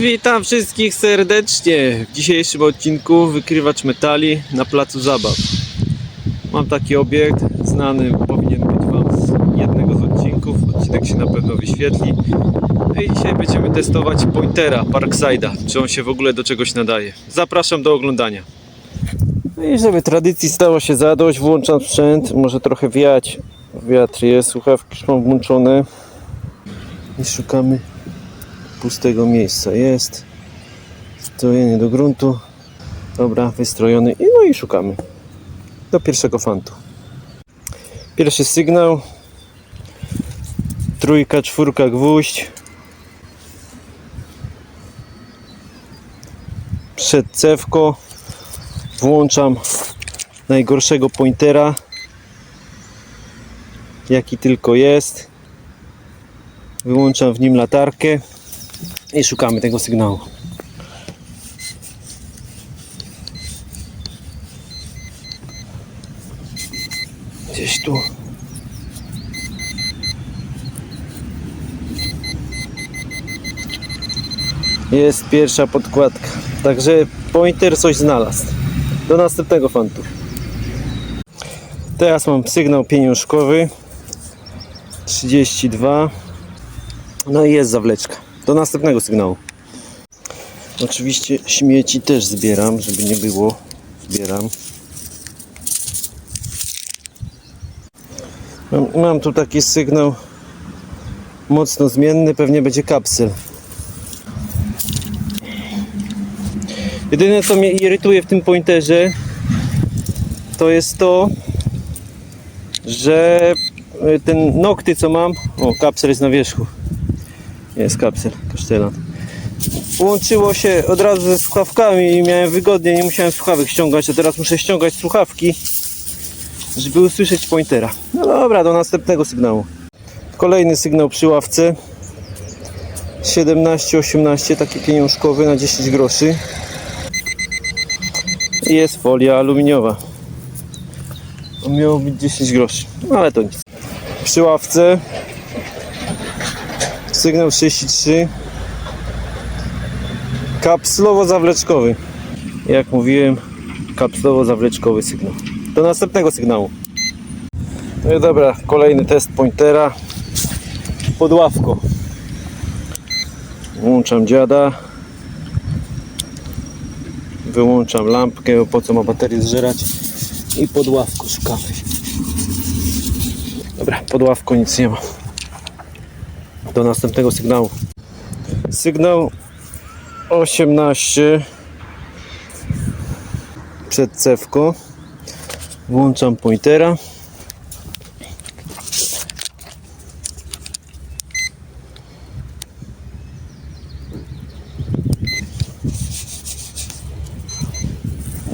Witam wszystkich serdecznie. W dzisiejszym odcinku wykrywacz metali na placu zabaw. Mam taki obiekt, znany powinien być Wam z jednego z odcinków. Odcinek się na pewno wyświetli. No i dzisiaj będziemy testować Pointera Parkside'a, czy on się w ogóle do czegoś nadaje. Zapraszam do oglądania. No i żeby tradycji stało się zadość, włączam sprzęt, może trochę wiać. Wiatr jest, słuchawki już mam włączone. I szukamy pustego miejsca jest. Strojenie do gruntu. Dobra, wystrojony. I no i szukamy. Do pierwszego fantu. Pierwszy sygnał. Trójka, czwórka, gwóźdź. Przed cewko. Włączam najgorszego pointera. Jaki tylko jest. Wyłączam w nim latarkę i szukamy tego sygnału. Gdzieś tu. Jest pierwsza podkładka. Także pointer coś znalazł. Do następnego fantu. Teraz mam sygnał pieniążkowy 32 no i jest zawleczka. Do następnego sygnału. Oczywiście śmieci też zbieram, żeby nie było. Zbieram. Mam, mam tu taki sygnał mocno zmienny, pewnie będzie kapsel. Jedyne co mnie irytuje w tym pointerze to jest to, że y, ten nokty co mam, o kapsel jest na wierzchu, jest kapsel, kasztelan. Łączyło się od razu ze słuchawkami i miałem wygodnie, nie musiałem słuchawek ściągać, a teraz muszę ściągać słuchawki, żeby usłyszeć pointera. No dobra, do następnego sygnału. Kolejny sygnał przy ławce. 17-18, taki pieniążkowy na 10 groszy. Jest folia aluminiowa. Miało być 10 groszy, no ale to nic. Przy ławce Sygnał 33 Kapslowo-zawleczkowy Jak mówiłem Kapslowo-zawleczkowy sygnał. Do następnego sygnału. No i dobra, kolejny test pointera. Pod ławką. Włączam dziada. Wyłączam lampkę, po co ma baterię zżerać? I pod ławką szukamy. Dobra, pod ławką nic nie ma do następnego sygnału. Sygnał 18 przed cewką. Włączam pointera.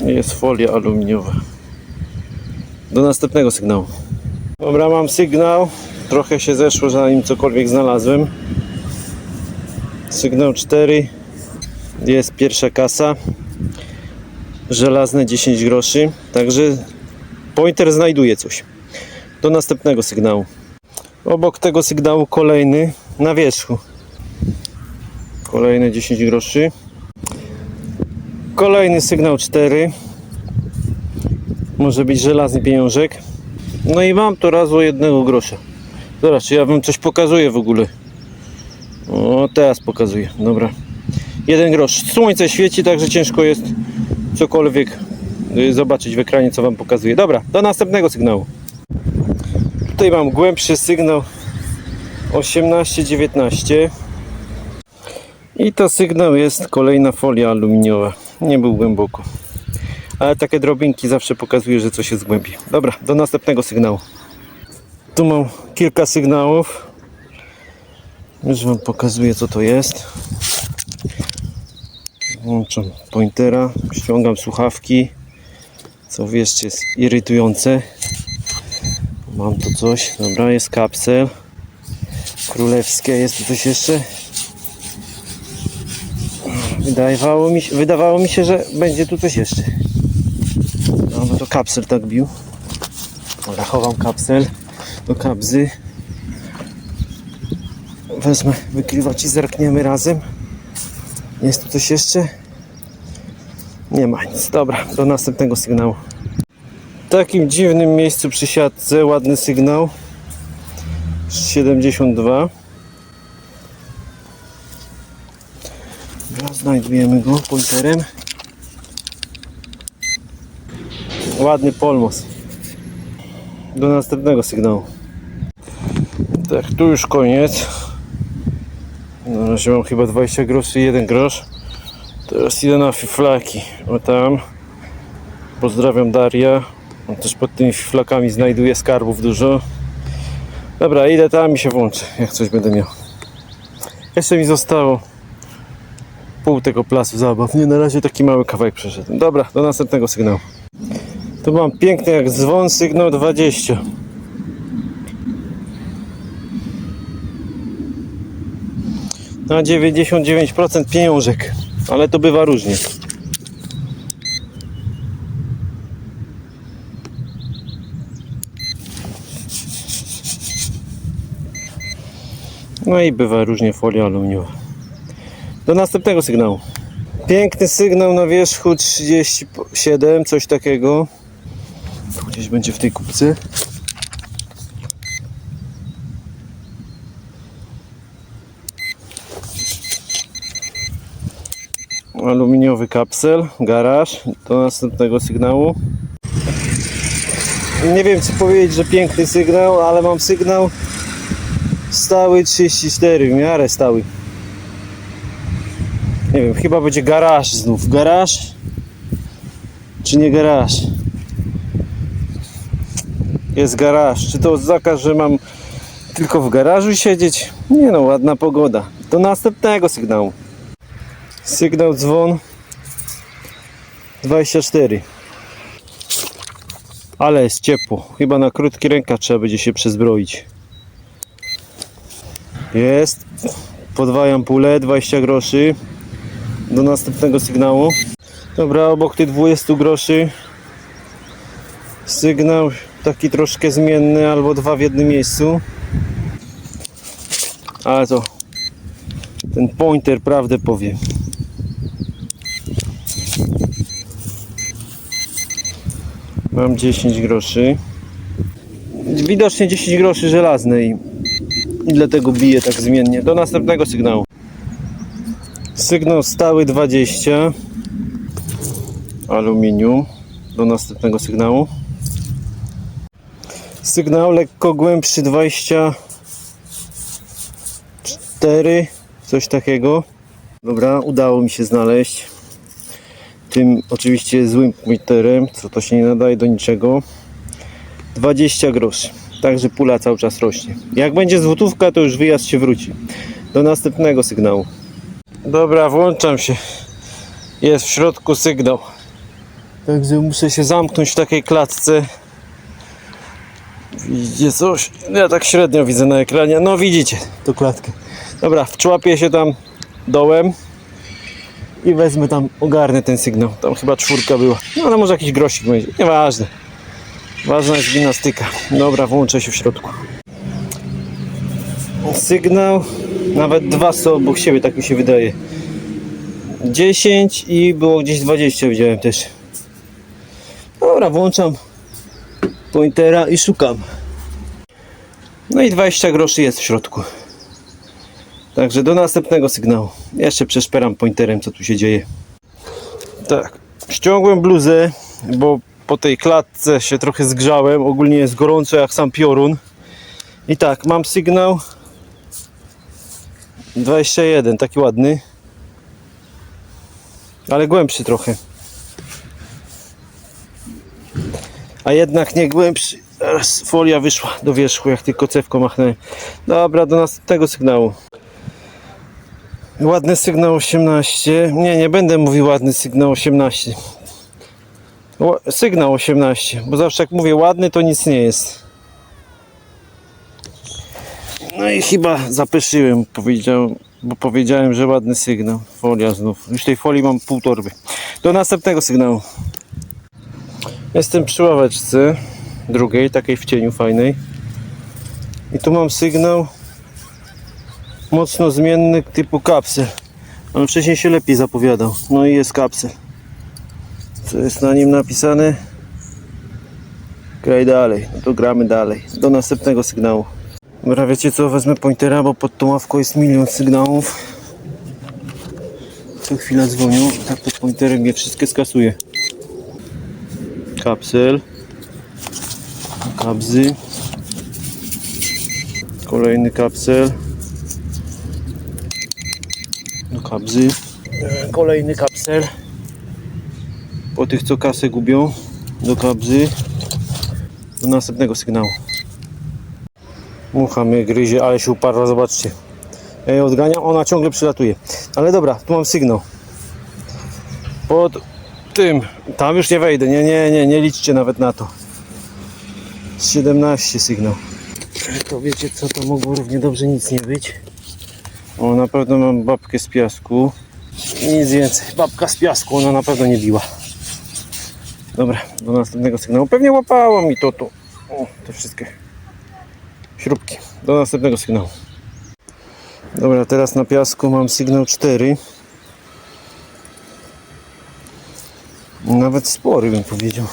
Jest folia aluminiowa. Do następnego sygnału. Dobra, mam sygnał. Trochę się zeszło, zanim cokolwiek znalazłem. Sygnał 4. Jest pierwsza kasa. Żelazne 10 groszy. Także pointer znajduje coś. Do następnego sygnału. Obok tego sygnału kolejny na wierzchu. Kolejne 10 groszy. Kolejny sygnał 4. Może być żelazny pieniążek. No i mam to razu jednego grosza. Zobacz, czy ja wam coś pokazuję w ogóle. O, teraz pokazuję. Dobra. Jeden grosz. Słońce świeci, także ciężko jest cokolwiek y, zobaczyć w ekranie, co wam pokazuje. Dobra, do następnego sygnału. Tutaj mam głębszy sygnał 18-19. I to sygnał jest kolejna folia aluminiowa. Nie był głęboko. Ale takie drobinki zawsze pokazuje, że coś jest głębiej. Dobra, do następnego sygnału. Tu mam kilka sygnałów. Już Wam pokazuję co to jest. Włączam pointera, ściągam słuchawki. Co wiesz, jest irytujące. Mam tu coś. Dobra, jest kapsel. Królewskie. Jest tu coś jeszcze? Wydawało mi się, wydawało mi się, że będzie tu coś jeszcze. No, no to kapsel tak bił. Dobra, chowam kapsel do kabzy. Wezmę wykrywacz i zerkniemy razem. Jest tu coś jeszcze? Nie ma nic. Dobra, do następnego sygnału. W takim dziwnym miejscu przy siatce, ładny sygnał. 72. Dobra, znajdujemy go pointerem. Ładny polmos. Do następnego sygnału. Tak, tu już koniec. Na razie mam chyba 20 groszy i 1 grosz. Teraz idę na fiflaki. O tam. Pozdrawiam Daria. On też pod tymi fiflakami znajduje skarbów dużo. Dobra, idę tam i się włączę, jak coś będę miał. Jeszcze mi zostało pół tego placu zabaw. Nie, na razie taki mały kawałek przeszedłem. Dobra, do następnego sygnału. Tu mam piękny jak dzwon, sygnał 20. Na 99% pieniążek, ale to bywa różnie. No i bywa różnie folia aluminiowa. Do następnego sygnału. Piękny sygnał na wierzchu 37, coś takiego. Gdzieś będzie w tej kupce. Aluminiowy kapsel, garaż. Do następnego sygnału. Nie wiem, czy powiedzieć, że piękny sygnał, ale mam sygnał stały 34, w miarę stały. Nie wiem, chyba będzie garaż znów. Garaż? Czy nie garaż? Jest garaż. Czy to oznaka, że mam tylko w garażu siedzieć? Nie no, ładna pogoda. Do następnego sygnału. Sygnał dzwon 24. Ale jest ciepło. Chyba na krótki rękaw trzeba będzie się przezbroić. Jest. Podwajam pulę, 20 groszy. Do następnego sygnału. Dobra, obok tych 20 groszy sygnał taki troszkę zmienny, albo dwa w jednym miejscu. Ale to ten pointer prawdę powie. Mam 10 groszy. Widocznie 10 groszy żelazne i i dlatego bije tak zmiennie. Do następnego sygnału. Sygnał stały 20. Aluminium. Do następnego sygnału. Sygnał lekko głębszy 24. Coś takiego. Dobra, udało mi się znaleźć. Tym oczywiście złym pointerem, co to się nie nadaje do niczego. 20 groszy. Także pula cały czas rośnie. Jak będzie złotówka, to już wyjazd się wróci. Do następnego sygnału. Dobra, włączam się. Jest w środku sygnał. Także muszę się zamknąć w takiej klatce. Widzicie coś? Ja tak średnio widzę na ekranie. No widzicie tą klatkę. Dobra, wczłapię się tam dołem i wezmę tam, ogarnę ten sygnał. Tam chyba czwórka była. No ale może jakiś grosik będzie. Nieważne. Ważna jest gimnastyka. Dobra, włączę się w środku. Sygnał, nawet dwa są obok siebie, tak mi się wydaje. 10 i było gdzieś 20 widziałem też. Dobra, włączam pointera i szukam. No i 20 groszy jest w środku. Także do następnego sygnału. Jeszcze przeszperam pointerem, co tu się dzieje. Tak, ściągłem bluzę, bo po tej klatce się trochę zgrzałem. Ogólnie jest gorąco jak sam piorun. I tak, mam sygnał 21, taki ładny. Ale głębszy trochę. A jednak nie głębszy. Teraz folia wyszła do wierzchu, jak tylko cewką machnąłem. Dobra, do następnego sygnału. Ładny sygnał 18. Nie, nie będę mówił ładny sygnał 18. Ła- Sygnał 18, bo zawsze jak mówię ładny, to nic nie jest. No i chyba zapeszyłem, powiedział, bo powiedziałem, że ładny sygnał. Folia znów. Już tej folii mam pół torby. Do następnego sygnału. Jestem przy ławeczce drugiej, takiej w cieniu fajnej. I tu mam sygnał mocno zmienny typu kapsel. Ale wcześniej się lepiej zapowiadał. No i jest kapsel. Co jest na nim napisane? Graj dalej. No to gramy dalej. Do następnego sygnału. Dobra, wiecie co? Wezmę pointera, bo pod tą ławką jest milion sygnałów. Co chwila dzwonią. Tak pod pointerem je wszystkie skasuje. Kapsel. Kabzy. Kolejny kapsel. Do kabzy. E, Kolejny kapsel. Po tych co kasę gubią. Do kabzy. Do następnego sygnału. Mucha mnie gryzie, ale się uparła, zobaczcie. Ja jej odganiam, ona ciągle przylatuje. Ale dobra, tu mam sygnał. Pod tym, tam już nie wejdę, nie, nie, nie, nie liczcie nawet na to. 17 sygnał. To wiecie co, to mogło równie dobrze nic nie być. O, na pewno mam babkę z piasku. Nic więcej. Babka z piasku, ona na pewno nie biła. Dobra, do następnego sygnału. Pewnie łapało mi to tu. O, te wszystkie śrubki. Do następnego sygnału. Dobra, teraz na piasku mam sygnał 4. Nawet spory bym powiedział.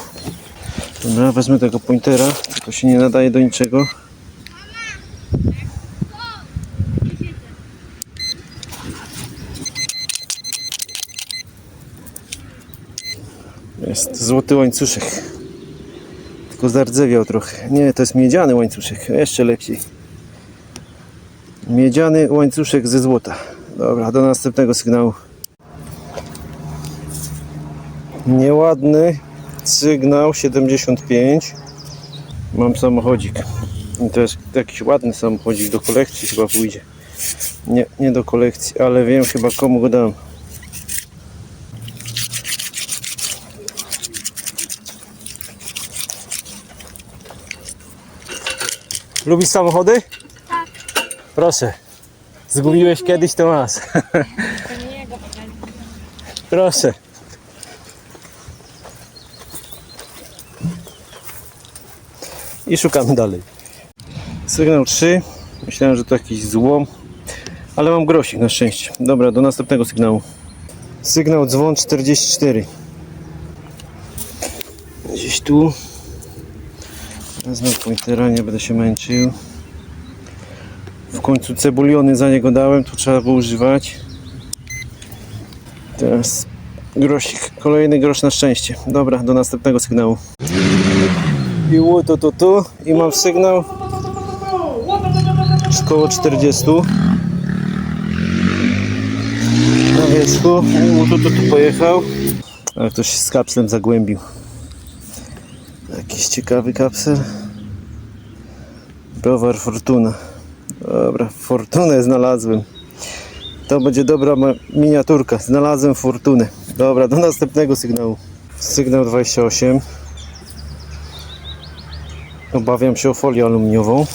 Dobra, wezmę tego pointera, tylko się nie nadaje do niczego. Jest złoty łańcuszek. Tylko zardzewiał trochę. Nie, to jest miedziany łańcuszek. Jeszcze lepiej. Miedziany łańcuszek ze złota. Dobra, do następnego sygnału. Nieładny sygnał 75. Mam samochodzik. I to jest jakiś ładny samochodzik do kolekcji chyba pójdzie. Nie, nie do kolekcji, ale wiem chyba komu go dam. Lubisz samochody? Tak. Proszę. Zgubiłeś kiedyś, to masz. To nie jego. Proszę. I szukamy dalej. Sygnał 3. Myślałem, że to jakiś złom, ale mam grosik na szczęście. Dobra, do następnego sygnału. Sygnał dzwon 44. Gdzieś tu. Wezmę pointera, nie będę się męczył. W końcu cebuliony za niego dałem, tu trzeba było używać. Teraz grosik, kolejny grosz na szczęście. Dobra, do następnego sygnału. I to, to, to. I mam sygnał około 40. Na wierzchu. Tu, tu, tu pojechał. A ktoś z kapslem zagłębił. Jakiś ciekawy kapsel. Browar Fortuna. Dobra, Fortunę znalazłem. To będzie dobra miniaturka. Znalazłem fortunę. Dobra, do następnego sygnału. Sygnał 28. Obawiam się o folię aluminiową.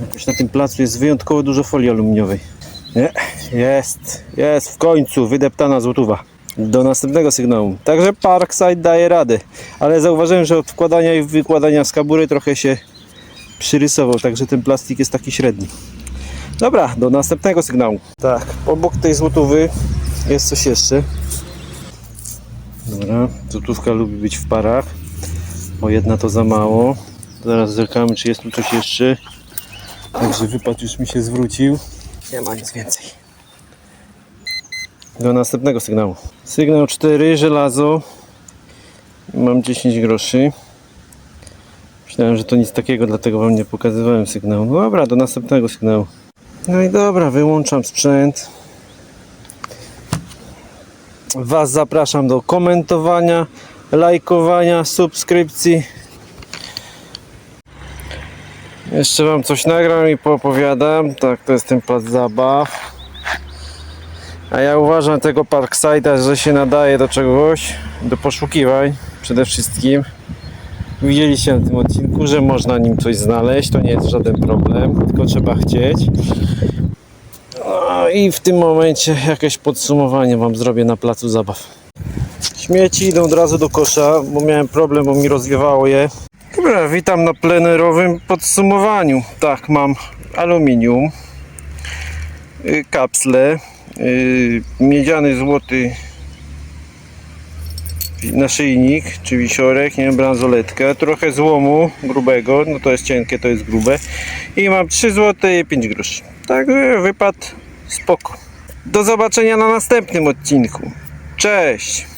Jakoś na tym placu jest wyjątkowo dużo folii aluminiowej. Nie, jest, jest w końcu wydeptana złotówa. Do następnego sygnału. Także Parkside daje radę, ale zauważyłem, że od wkładania i wykładania z kabury trochę się przyrysował, także ten plastik jest taki średni. Dobra, do następnego sygnału. Tak, obok tej złotówy jest coś jeszcze. Dobra, złotówka lubi być w parach, bo jedna to za mało. Zaraz zerkamy, czy jest tu coś jeszcze. Także wypad już mi się zwrócił. Nie ma nic więcej. Do następnego sygnału. Sygnał 4, żelazo. Mam 10 groszy. Myślałem, że to nic takiego, dlatego wam nie pokazywałem sygnału. No dobra, do następnego sygnału. No i dobra, wyłączam sprzęt. Was zapraszam do komentowania, lajkowania, subskrypcji. Jeszcze wam coś nagram i poopowiadam. Tak, to jest ten plac zabaw. A ja uważam tego Parkside'a, że się nadaje do czegoś, do poszukiwań przede wszystkim. Widzieliście na tym odcinku, że można nim coś znaleźć, to nie jest żaden problem, tylko trzeba chcieć. No i w tym momencie jakieś podsumowanie Wam zrobię na placu zabaw. Śmieci idą od razu do kosza, bo miałem problem, bo mi rozwiewało je. Dobra, witam na plenerowym podsumowaniu. Tak, mam aluminium. y, kapsle, miedziany złoty naszyjnik, czy wisiorek, nie wiem, bransoletka, trochę złomu grubego, no to jest cienkie, to jest grube i mam 3 zł i 5 groszy. Także wypad spoko. Do zobaczenia na następnym odcinku. Cześć!